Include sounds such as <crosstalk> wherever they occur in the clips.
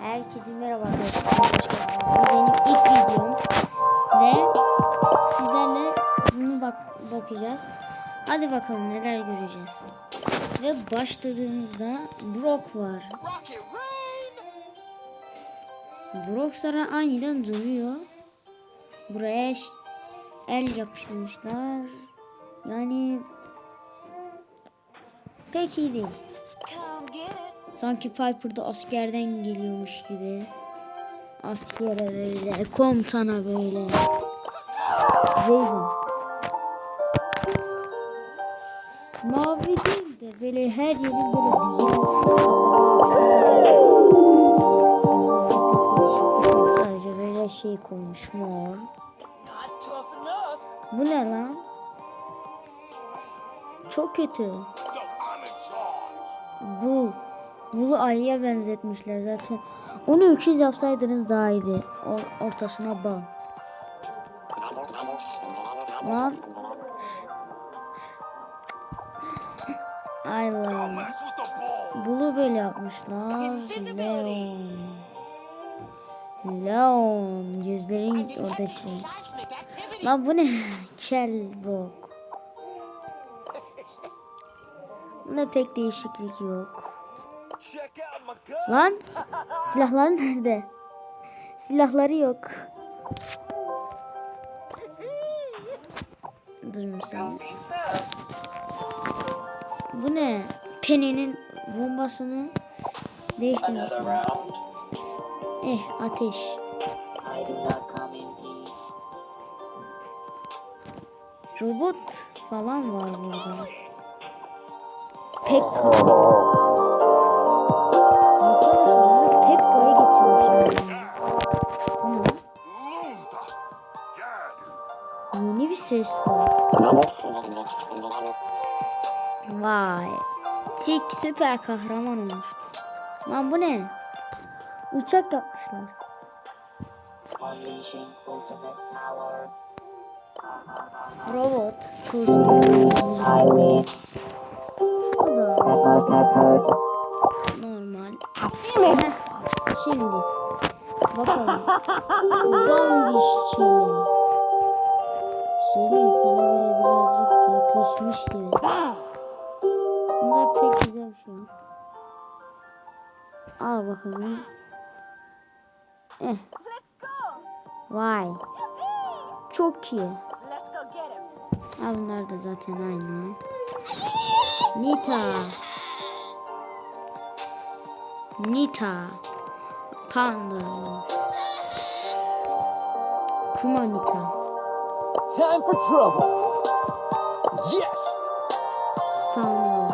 Herkese merhaba arkadaşlar. Bu benim ilk videom. Ve sizlerle bunu bak bakacağız. Hadi bakalım neler göreceğiz. Ve başladığımızda Brock var. Brock sonra aniden duruyor. Buraya el yapıştırmışlar. Yani pek iyi değil. Sanki Piper da askerden geliyormuş gibi. Askere böyle, komutana böyle. Raven. Mavi değil de böyle her yeri böyle güzel. Sadece böyle şey koymuş mor. Bu ne lan? Çok kötü. Bu. Bunu ayıya benzetmişler zaten. Onu öküz yapsaydınız daha iyiydi. Or- ortasına bal. Lan. Ay lan. Bunu böyle yapmışlar. Leon. Leon. Gözlerin orada şey. Seismic activity. Lan bu ne? <laughs> Kel Brock. Bunda pek değişiklik yok. Lan silahları nerede? Silahları yok. Durun sen. Bu ne? Penny'nin bombasını değiştirmişler. Eh ateş. Robot falan var burada. Pekka. Yeni bir ses var. Vay. Tik süper kahraman olmuş. Lan bu ne? Uçak yapmışlar. Robot. Normal. Heh, Şimdi bakalım. Zombi şeyi. Yakışmış gibi. Bu da pek güzel bir şey. Al bakalım. Eh. Let's go. Vay. Çok iyi. Ha bunlar da zaten aynı. Nita. Nita. Panda. Kuma Nita. Time for trouble. Yes. Star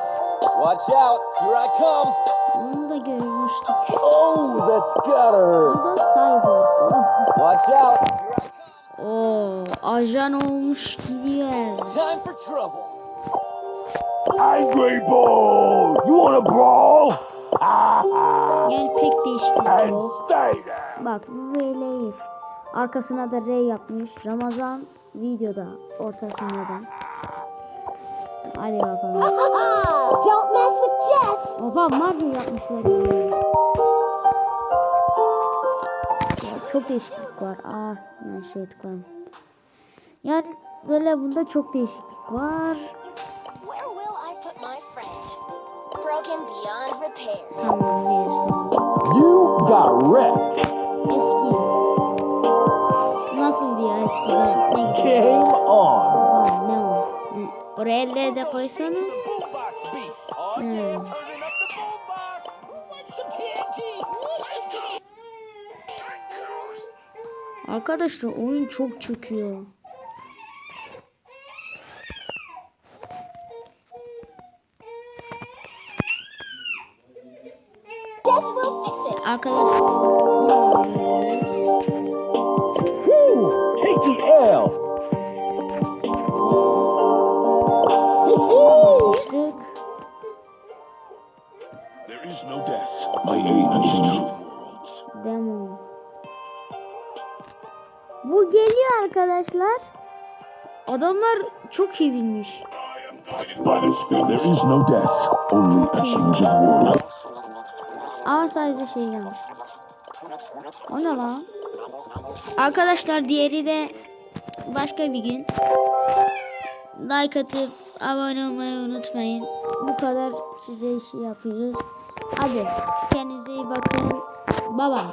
Watch out. Here I come. Bunu da görmüştük. Oh, that's got her. Bu da Cyborg. Oh. Watch out. Here I come. Oo, ajan olmuş gidiyor. Time for trouble. Angry Bull! You wanna brawl? <laughs> Yani pek değişiklik And yok. stay there! Bak bu böyle. Arkasına da R yapmış. Ramazan videoda ortasında da. Hadi bakalım. Don't mess with Jess. Oha Mario yapmışlar. Ya, Çok değişiklik var. Ah ben şey tıkladım. Yani böyle bunda çok değişiklik var. Where will I put my friend? Broken beyond repair. Tamam diğerisi. You got wrecked. Eski. Nasıl ya eskiden? Ne güzel. Game on. Oha? Ne? Oraya elle de koysanız. Hmm. Arkadaşlar oyun çok çöküyor. Arkadaşlar Demo. Bu geliyor arkadaşlar. Adamlar çok iyi bilmiş. There is no death. Only a change of world. Ama sadece şey yanlış. O ne lan? Arkadaşlar diğeri de başka bir gün. Like atıp abone olmayı unutmayın. Bu kadar size işi yapıyoruz. Hadi kendinize iyi bakın. Baba.